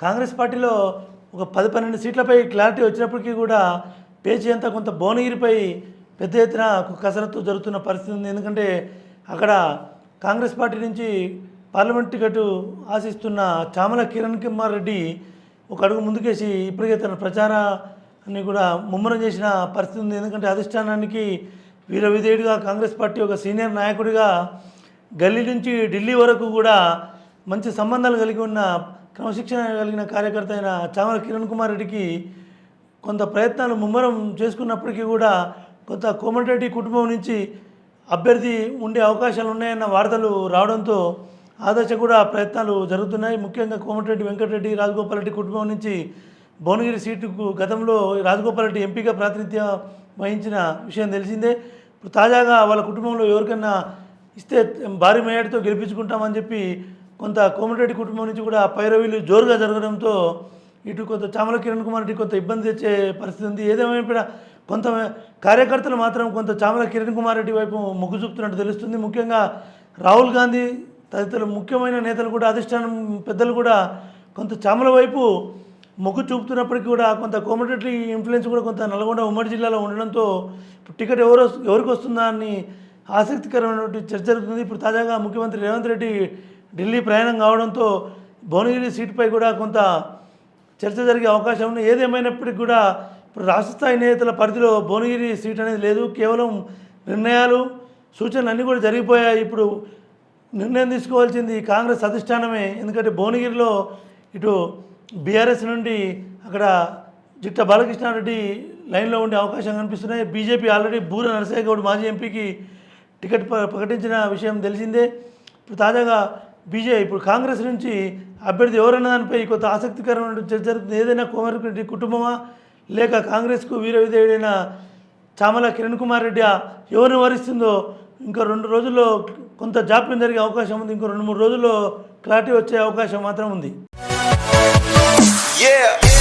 కాంగ్రెస్ పార్టీలో ఒక పది పన్నెండు సీట్లపై క్లారిటీ వచ్చినప్పటికీ కూడా పేచీ అంతా కొంత భువనగిరిపై పెద్ద ఎత్తున ఒక కసరత్తు జరుగుతున్న పరిస్థితి ఉంది. ఎందుకంటే అక్కడ కాంగ్రెస్ పార్టీ నుంచి పార్లమెంట్ టికెట్ ఆశిస్తున్న చామల కిరణ్ కుమార్ రెడ్డి ఒక అడుగు ముందుకేసి ఇప్పటికే తన ప్రచారాన్ని కూడా ముమ్మరం చేసిన పరిస్థితి ఉంది. ఎందుకంటే అధిష్టానానికి వీర విధేయుడిగా కాంగ్రెస్ పార్టీ ఒక సీనియర్ నాయకుడిగా గల్లీ నుంచి ఢిల్లీ వరకు కూడా మంచి సంబంధాలు కలిగి ఉన్న క్రమశిక్షణ కలిగిన కార్యకర్త అయిన చామల కిరణ్ కుమార్ రెడ్డికి కొంత ప్రయత్నాలు ముమ్మరం చేసుకున్నప్పటికీ కూడా కొంత కోమటిరెడ్డి కుటుంబం నుంచి అభ్యర్థి ఉండే అవకాశాలు ఉన్నాయన్న వార్తలు రావడంతో ఆ దశ కూడా ప్రయత్నాలు జరుగుతున్నాయి. ముఖ్యంగా కోమటిరెడ్డి వెంకటరెడ్డి రాజగోపాల్ రెడ్డి కుటుంబం నుంచి భువనగిరి సీటుకు గతంలో రాజగోపాల్ రెడ్డి ఎంపీగా ప్రాతినిధ్యం వహించిన విషయం తెలిసిందే. ఇప్పుడు తాజాగా వాళ్ళ కుటుంబంలో ఎవరికైనా ఇస్తే భారీ మేయడ్తో గెలిపించుకుంటామని చెప్పి కొంత కోమటిరెడ్డి కుటుంబం నుంచి కూడా పైరవీలు జోరుగా జరగడంతో ఇటు కొంత చామల కిరణ్ కుమార్ రెడ్డి కొంత ఇబ్బంది తెచ్చే పరిస్థితి ఉంది. ఏదేమైనా కొంత కార్యకర్తలు మాత్రం కొంత చామల కిరణ్ కుమార్ రెడ్డి వైపు మొగ్గు చూపుతున్నట్టు తెలుస్తుంది. ముఖ్యంగా రాహుల్ గాంధీ తదితర ముఖ్యమైన నేతలు కూడా అధిష్టానం పెద్దలు కూడా కొంత చామల వైపు మొగ్గు చూపుతున్నప్పటికీ కూడా కొంత కోమటిరెడ్డి ఇన్ఫ్లుయెన్స్ కూడా కొంత నల్గొండ ఉమ్మడి జిల్లాలో ఉండడంతో ఇప్పుడు టికెట్ ఎవరు వస్తు- ఎవరికి వస్తుందా అని ఆసక్తికరమైనటువంటి చర్చ జరుగుతుంది. ఇప్పుడు తాజాగా ముఖ్యమంత్రి రేవంత్ రెడ్డి ఢిల్లీ ప్రయాణం కావడంతో భువనగిరి సీటుపై కూడా కొంత చర్చ జరిగే అవకాశం ఉంది. ఏదేమైనప్పటికీ కూడా ఇప్పుడు రాష్ట్ర స్థాయి నేతల పరిధిలో భువనగిరి సీట్ అనేది లేదు. కేవలం నిర్ణయాలు సూచనలు అన్నీ కూడా జరిగిపోయాయి. ఇప్పుడు నిర్ణయం తీసుకోవాల్సింది కాంగ్రెస్ అధిష్టానమే. ఎందుకంటే భువనగిరిలో ఇటు బీఆర్ఎస్ నుండి అక్కడ జిట్ట బాలకృష్ణారెడ్డి లైన్లో ఉండే అవకాశం కనిపిస్తున్నాయి. బీజేపీ ఆల్రెడీ బూర నరసయ్య గౌడ్ మాజీ ఎంపీకి టికెట్ ప్రకటించిన విషయం తెలిసిందే. ఇప్పుడు తాజాగా బీజే ఇప్పుడు కాంగ్రెస్ నుంచి అభ్యర్థి ఎవరన్న దానిపై కొంత ఆసక్తికరమైన చర్చ జరుగుతుంది. ఏదైనా కోమరెడ్డి కుటుంబమా? లేక కాంగ్రెస్కు వీరవిధేయుడైన చామల కిరణ్ కుమార్ రెడ్డి ఎవరిని వరిస్తుందో? ఇంకా రెండు రోజుల్లో కొంత జాప్యం జరిగే అవకాశం ఉంది. ఇంకో రెండు మూడు రోజుల్లో క్లారిటీ వచ్చే అవకాశం మాత్రం ఉంది. Yeah.